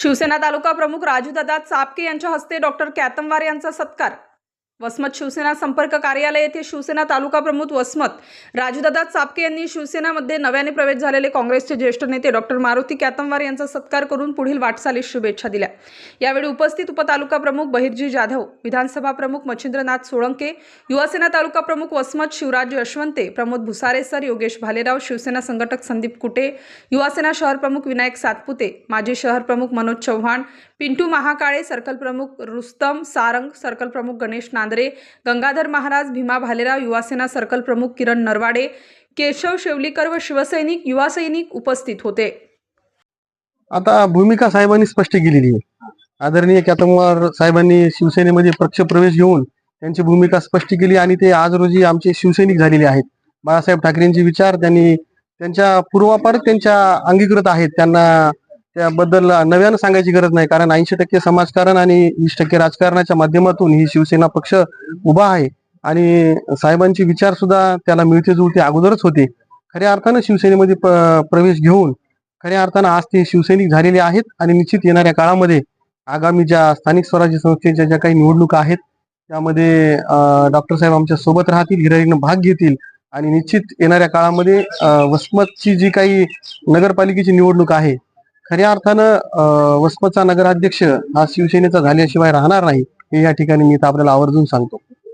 शिवसेना तालुका प्रमुख राजूदादा चापके यांच्या हस्ते डॉक्टर कॅतमवार यांचा सत्कार. वसमत शिवसेना संपर्क कार्यालय येथे शिवसेना तालुका प्रमुख वसमत राजूदादा चापके यांनी शिवसेनामध्ये नव्याने प्रवेश झालेले काँग्रेसचे ज्येष्ठ नेते डॉक्टर मारुती कॅतमवार यांचा सत्कार करून पुढील वाटचालीस शुभेच्छा दिल्या. यावेळी उपस्थित उपतालुका प्रमुख बहिर्जी जाधव विधानसभा प्रमुख मच्छिंद्रनाथ सोळंके युवासेना तालुका प्रमुख वसमत शिवराज यशवंते प्रमोद भुसारे सर योगेश भालेराव शिवसेना संघटक संदीप कुटे युवासेना शहर प्रमुख विनायक सातपुते माजी शहर प्रमुख मनोज चव्हाण पिंटू महाकाळे सर्कल प्रमुख रुस्तम सारंग सर्कल प्रमुख गणेश नांदरे गंगाधर महाराज भीमा भालेराव युवासेना सर्कल प्रमुख किरण नरवाडे केशव शेवलीकर व शिवसैनिक युवा सैनिक उपस्थित होते. आता भूमिका साहेबांनी स्पष्ट केलेली आहे. आदरणीय कॅतमवार साहेबांनी शिवसेनेमध्ये पक्ष प्रवेश घेऊन त्यांची भूमिका स्पष्ट केली आणि ते आज रोजी आमचे शिवसैनिक झालेले आहेत. बाळासाहेब ठाकरेंचे विचार त्यांनी त्यांच्या पूर्वापार त्यांच्या अंगीकृत आहेत. त्यांना त्याबद्दल नव्यानं सांगायची गरज नाही कारण ऐंशी टक्के समाजकारण आणि वीस टक्के राजकारणाच्या माध्यमातून ही शिवसेना पक्ष उभा आहे. आणि साहेबांची विचार सुद्धा त्याला मिळते जुळते अगोदरच होते. खऱ्या अर्थानं शिवसेनेमध्ये प- प्रवेश घेऊन खऱ्या अर्थानं आज ते शिवसैनिक झालेले आहेत आणि निश्चित येणाऱ्या काळामध्ये आगामी ज्या स्थानिक स्वराज्य संस्थेच्या ज्या काही निवडणुका आहेत त्यामध्ये डॉक्टर साहेब आमच्यासोबत राहतील हिरारीनं भाग घेतील आणि निश्चित येणाऱ्या काळामध्ये वस्मतची वसमतची जी काही नगरपालिकेची निवडणूक आहे खऱ्या अर्थानं अं, नगराध्यक्ष हा शिवसेनेचा झाल्याशिवाय राहणार नाही हे या ठिकाणी मी तर आपल्याला आवर्जून सांगतो.